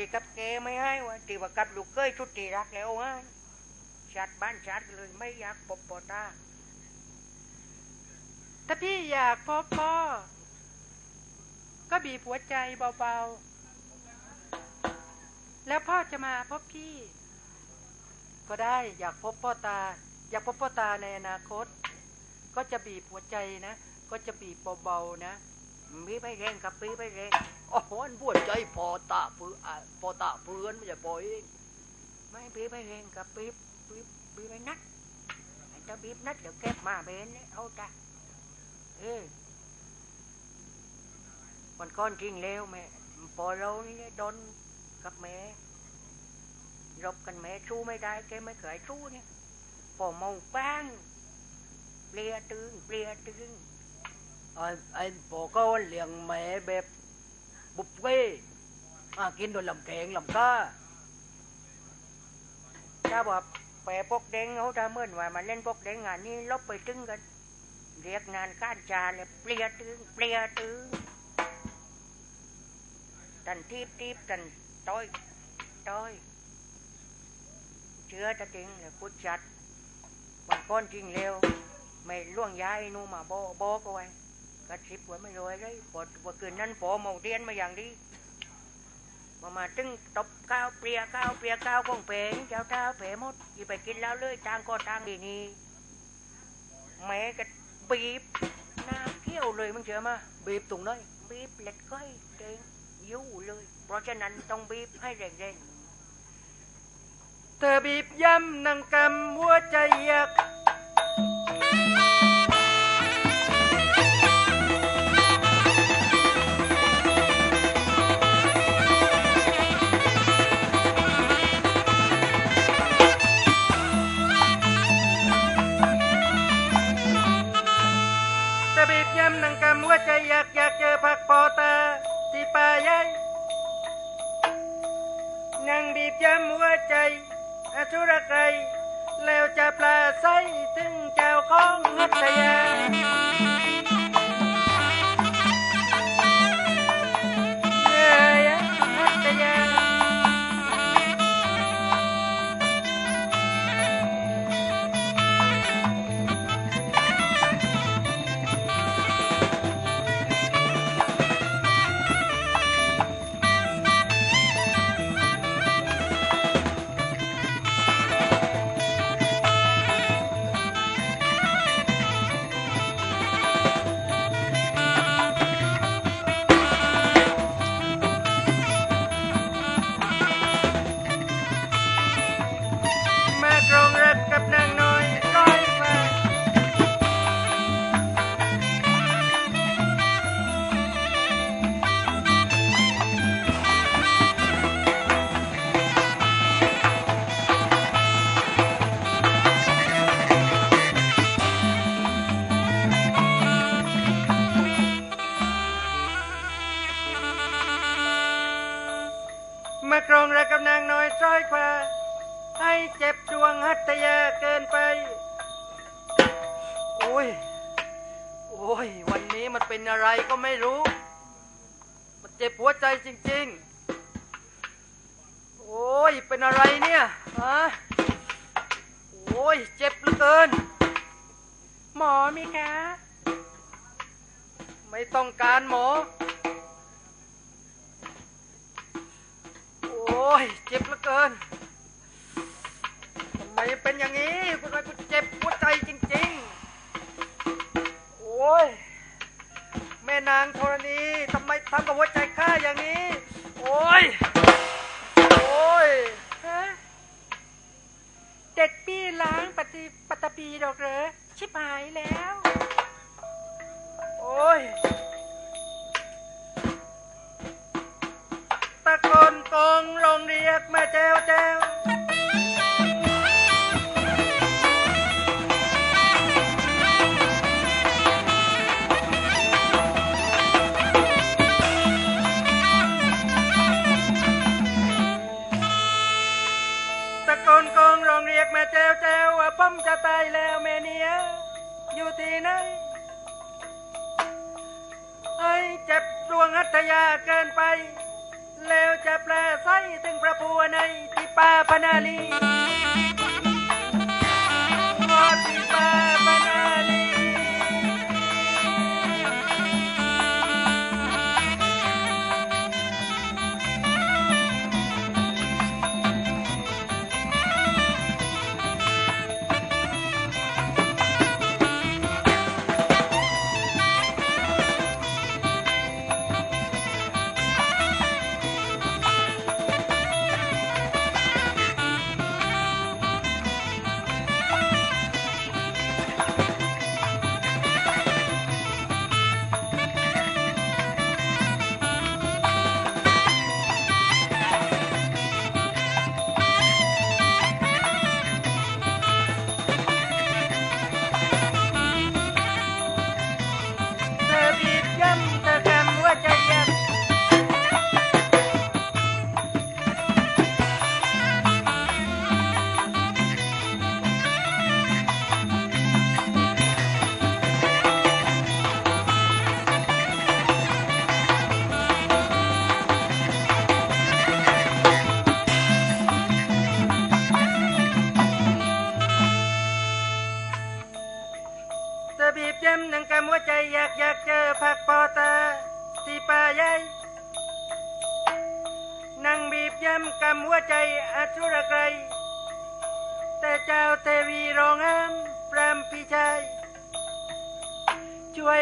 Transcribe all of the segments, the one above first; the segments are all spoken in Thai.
ที่กับแกไม่ให้วะที่ว่ากับลูกเคยชุดที่รักแล้วฮะชัดบ้านชัดเลยไม่อยากพบปอตาถ้าพี่อยากพบพ่อ ก็บีบหัวใจเบาๆ แล้วพ่อจะมาพบพี่ ก็ได้อยากพบพ่อตา อยากพบพ่อตาในอนาคต ก็จะบีบหัวใจนะ ก็จะบีบเบาๆนะ มีไปเร่งกับปีไปเร่งอ๋อมันบวชใจพอตาเพื่อพอตาเพื่อนไม่ใช่ปล่อยเองไม่ปีไปเร่งกับปีปีปีไปนัดไอ้เจ้าบีบนัดเดี๋ยวเก็บมาเบนเอาจ้ะเออวันก้อนจริงแล้วแม่พอเรานี่โดนกับแม่รบกันแม่สู้ไม่ได้แกไม่เคยสู้เนี่ยพอเมาบ้างเปลียตึงเปลียตึง ไอ้ไอ้พอก็เลี้ยงแม่แบบบุฟเฟ่ต์อะกินโดยลำแกงลำก้าถ้าบอกแปรพกเด้งเขาถ้าเมื่อนว่ามาเล่นพกเด้งงานนี้ลบไปตึงกันเรียกงานก้านจาเลยเปลียตึงเปลียตึงตันทีบทีบตันต้อยต้อยเชื้อจะจริงเลยพุทธจัดวันก้อนจริงเร็วไม่ล่วงย้ายนู่นมาโบโบก็ไว้ กระชิบไว้ไม่รวยเลยปวดว่าคืนนั้นพอเมาเรียนมาอย่างดีมามาตึงตบข้าวเปลียข้าวเปลียข้าวกงเพงเจ้าเท้าเพหมดอีไปกินแล้วเลยต่างก็ต่างดีนี่แม่ก็บีบหน้าเขี้ยวเลยมึงเชื่อมาบีบตรงไหนบีบเล็ดก้อยเก่งยู่เลย เพราะฉะนั้นต้องบีบให้แรงเธอบีบย่ำนังกำหัวใจอยาก แปลาใสถึงแจ้วของหัตยา โอ้ย เป็นอะไรเนี่ยฮะโอ้ย เจ็บเหลือเกิน หมอมีคะ ไม่ต้องการหมอ โอ้ย เจ็บเหลือเกิน ทำไมเป็นอย่างนี้ทำไมกูเจ็บหัวใจจริง ๆ โอ้ย แม่นางธรณีทำไมทำกับหัวใจข้าอย่างนี้ โอ้ย โอ้ยเด็กปี้ล้าง ตะปีดอกเหรอชิบหายแล้ว โอ้ย ตะโกนกองลงเรียกแม่แจวแจว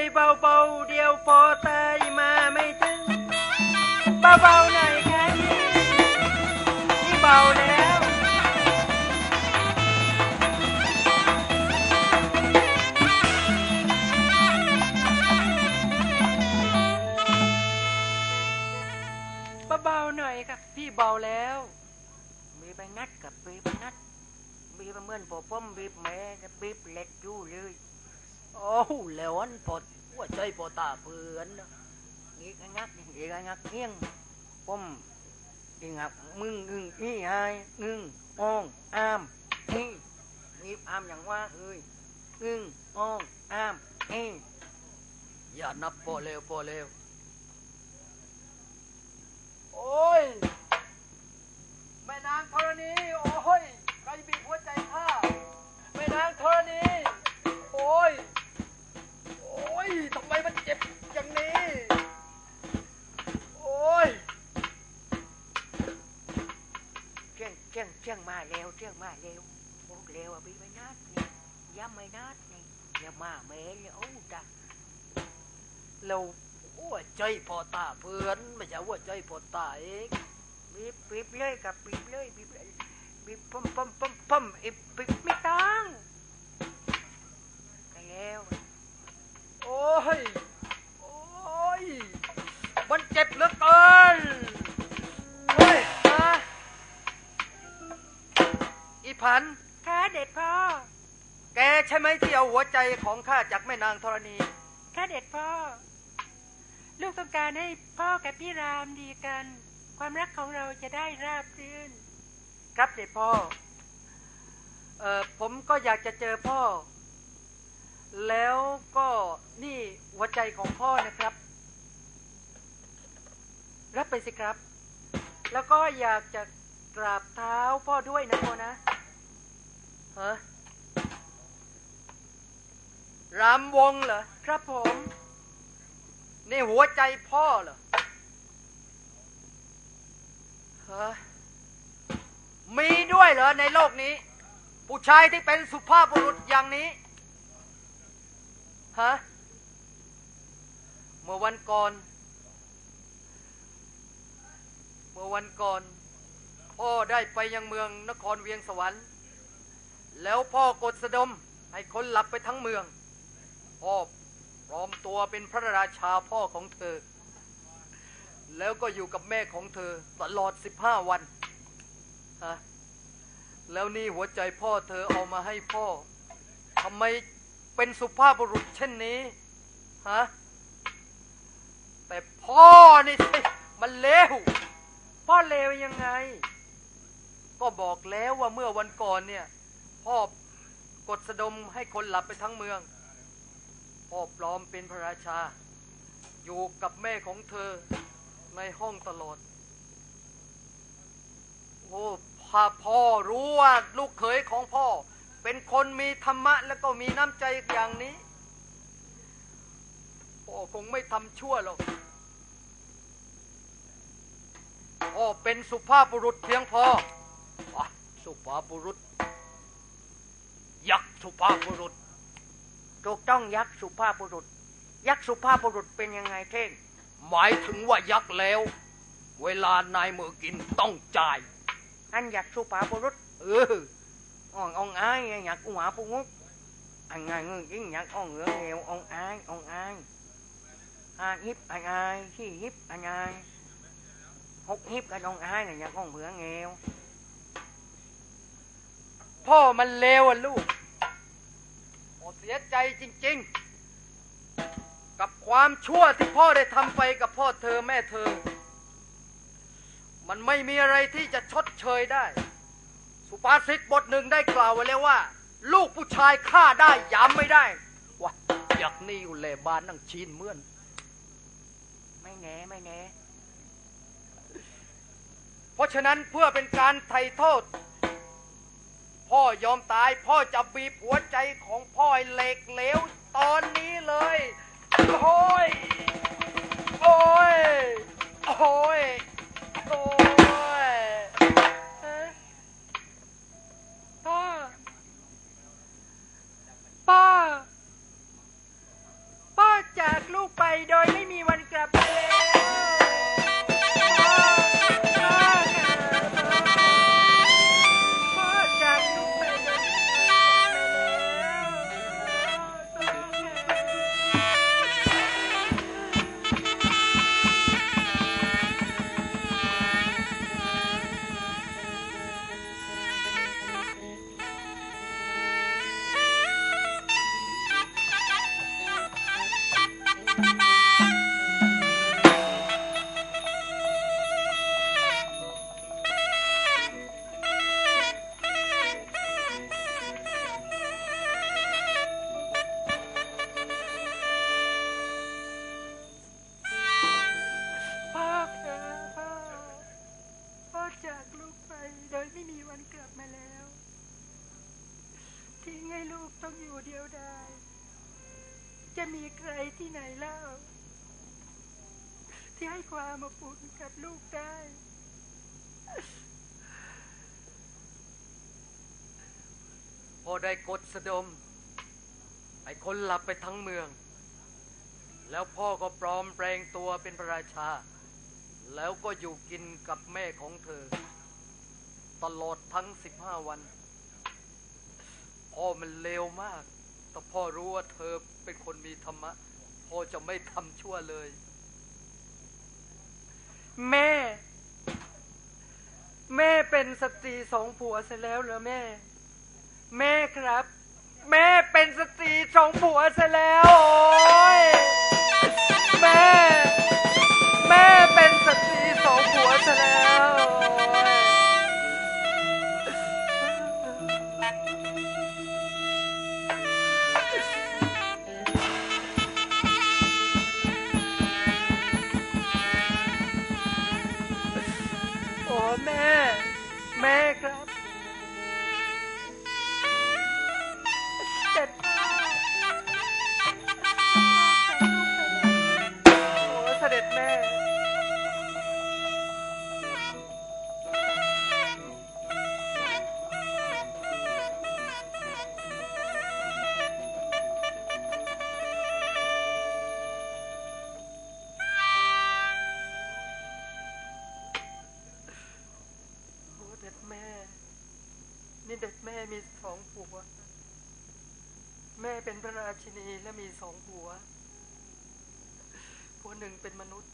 ยเบาๆเดียวพอตายมาไม่ถึงเบาๆหน่อยแค่นี้นี่เบาแล้ว เบาๆหน่อยครับ พี่เบาแล้วบีบไปนัดกับบีบไปนัดบีบเมื่อนพอป้อมบีบแม่จะบีบเหล็กอยู่เลย โอ้แล้วอันปดหัวใจปอตาเพื่อนนะงี้งักนี่เอกงักเงี้ยงป้อมอีงักมึงอึงอีไออึงอ่องอามอีงีบอามอย่างว่าเอ้ยอึงอ่องอามอีอย่านับพอเร็วพอเร็ว มาแม่เลยโอ้จ้ะแล้วหัวใจปอตาเพื่อนไม่ใช่หัวใจปอตาเองบีบบีบเลยกับบีบเลยบีบเลยบีบปั๊มปั๊มปั๊มปั๊มอีบีบไม่ตั้งไปแล้วโอ้ยโอ้ยมันเจ็บเหลือเกินโอ้ยมาอีพันข้าเด็ดพ่อ แกใช่ไหมที่เอาหัวใจของข้าจากแม่นางธรณี ข้าเด็ดพ่อ ลูกต้องการให้พ่อกับพี่รามดีกัน ความรักของเราจะได้ราบรื่น ครับเด็ดพ่อ เอ่อผมก็อยากจะเจอพ่อ แล้วก็นี่หัวใจของพ่อนะครับ รับไปสิครับ แล้วก็อยากจะกราบเท้าพ่อด้วยนะพ่อนะฮะ รำวงเหรอครับผม นี่หัวใจพ่อเหรอฮะมีด้วยเหรอในโลกนี้ ผู้ชายที่เป็นสุภาพบุรุษอย่างนี้ฮะเมื่อวันก่อน เมื่อวันก่อน พ่อได้ไปยังเมืองนครเวียงสวรรค์ แล้วพ่อกดสะดมให้คนหลับไปทั้งเมือง พ่อปลอมตัวเป็นพระราชาพ่อของเธอ แล้วก็อยู่กับแม่ของเธอตลอดสิบห้าวันฮะแล้วนี่หัวใจพ่อเธอเอามาให้พ่อทำไมเป็นสุภาพบุรุษเช่นนี้ฮะแต่พ่อนี่สิมันเลวพ่อเลวยังไง ก็บอกแล้วว่าเมื่อวันก่อนเนี่ย พ่อกดสะดมให้คนหลับไปทั้งเมือง อปลอมเป็นพระราชา อยู่กับแม่ของเธอในห้องตลอด โอ้พถ้าพ่อรู้ว่าลูกเขยของพ่อ เป็นคนมีธรรมะแล้วก็มีน้ำใจอย่างนี้ พ่อคงไม่ทำชั่วหรอกพ่อเป็นสุภาพบุรุษเพียงพออสุภาพบุรุษ ยักษ์สุภาพบุรุษ ถูกต้องยักษ์สุภาพบุรุษ ยักษ์สุภาพบุรุษเป็นยังไงเท่ง หมายถึงว่ายักษ์แล้ว เวลานายมือกินต้องจ่าย อันยักษ์สุภาพบุรุษ เอออ่ององอายยักษ์อุหาปุงุกอันไงเงยยิ่งยักษ์อ่องเหงือเงวอ่องอายอ่องอายอาฮิปอันอายขี้ฮิปอันอายหกฮิปกันอ่องอายน่ะยักษ์อ่องเหงือเงวพ่อมันเลวอะลูกโอเสียใจจริงๆ กับความชั่วที่พ่อได้ทำไปกับพ่อเธอแม่เธอ มันไม่มีอะไรที่จะชดเชยได้ สุภาษิตบทหนึ่งได้กล่าวไว้แล้วว่า ลูกผู้ชายฆ่าได้ยามไม่ได้วะอยากนี่อยู่แลบ้านนั่งชีนเมื่อน ไม่แน่ไม่แน่เพราะฉะนั้นเพื่อเป็นการไถ่โทษ พ่อยอมตาย พ่อจะบีบหัวใจของพ่อเหล็กเหลวตอนนี้เลย โอ้ย โอ้ย โอ้ย โอ้ย มีใครที่ไหนเล่า ที่ให้ความอบอุ่นกับลูกได้พ่อได้กดสะดมให้คนหลับไปทั้งเมือง แล้วพ่อก็ปลอมแปลงตัวเป็นพระราชา แล้วก็อยู่กินกับแม่ของเธอ ตลอดทั้งสิบห้าวัน พ่อมันเลวมาก แต่พ่อรู้ว่าเธอเป็นคนมีธรรมะพ่อจะไม่ทำชั่วเลย แม่ แม่เป็นสตรีสองผัวเสียแล้วเหรอแม่ แม่ครับ แม่เป็นสตรีสองผัวเสียแล้วโอ้ยแม่ แม่เป็นสตรีสองผัวเสียแล้ว พระราชินีและมีสองผัวผัวหนึ่งเป็นมนุษย์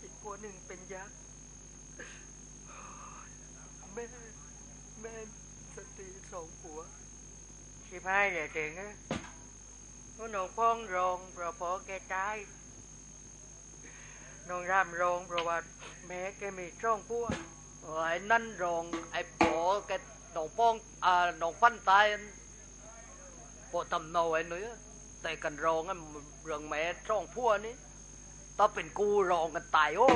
อีกผัวหนึ่งเป็นยักษ์แม่แม่สตรีสองผัวสิพายเลยเท่งเอ้ยน้องน้องพ้องรองเพราะพอแกตายน้องรามรองเพราะว่าแม่แกมีช่องพวไอ้นั่นรองไอ้ปอแกหนองป้องอ่าหนองฟันตาย อันปอทำเนาไอ้นื้อแต่กันรองอันเรื่องแม่ช่องพัวนี้ต้องเป็นกูรองกันตายโอ้